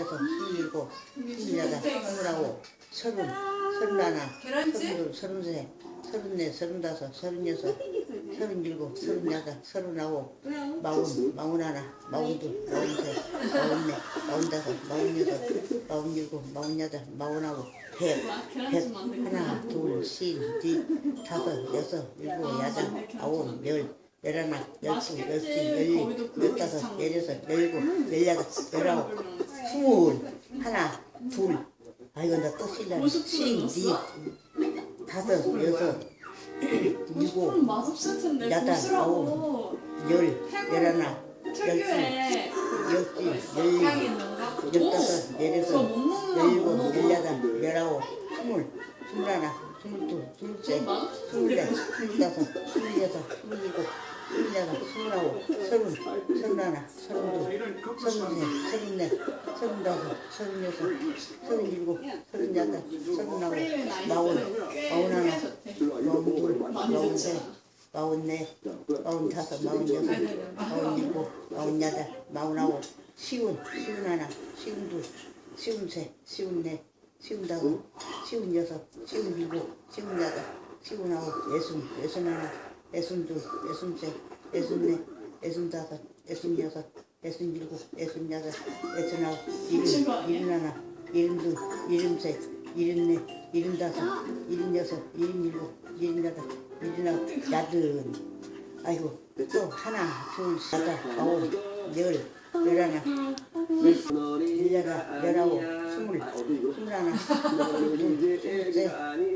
스물여섯, 스물일곱, 스물여덟, 스물아홉, 서른, 서른하나? 서른둘, 서른셋, 서른넷, 서른다섯, 서른여섯, 서른일곱, 서른여덟, 서른아홉, 마흔, 마흔하나, 마흔둘, 마흔셋, 마흔넷, 마흔다섯, 마흔여섯, 마흔일곱, 마흔여덟, 마흔아홉, 백, 백, 하나, 둘, 셋, 넷, 다섯, 여섯, 일곱, 여덟, 아홉, 열, 열하나, 열두, 열세, 열네, 열다섯, 열여섯, 열일곱, 열여덟, 열아홉, 스물, 하나, 둘, 아 이거 나또 실례. 씩, 넷, 다섯, 여섯, 일곱, 야단, 보스라고. 열, 열하나, 열두, 있는 거? 열다섯, 열여섯, 열일곱. 열여덟, 열아홉, 스물, 스물하나, 스물둘, 스물셋, 스물넷, 스물다섯, 스물여섯, 스물일곱, 스물여덟, 스물아홉, 서른, 서른하나, 서른둘, 서른셋, 서른넷, 서른다섯, 서른여섯, 서른일곱, 서른여덟, 서른아홉, 마흔, 마흔하나, 마흔둘, 마흔셋, 마흔넷, 마흔다섯, 마흔여섯, 마흔일곱, 마흔여덟, 마흔아홉, 시운, 시운하나, 시운둘, 시운셋, 시운넷, 시운다섯, 시운여섯, 시운일곱, 시운여덟, 시운아홉, 예순, 예순 하나, 예순 둘, 예순 셋, 예순 넷, 예순 다섯, 예순 여섯, 예순 일곱, 예순 여덟, 예순 아홉, 일흔, 일흔 하나, 일흔 둘, 일흔 셋, 일흔 넷, 일흔 다섯, 일흔 여섯, 일흔 일곱, 일흔 여덟, 일흔 아홉, 야든. 아이고, 또 하나, 둘, 셋, 여덟, 아홉, 열, 열하나, 열여덟, 열아홉, 스물, 스물하나, 스물둘, 스물셋, 스물넷, 스물다섯,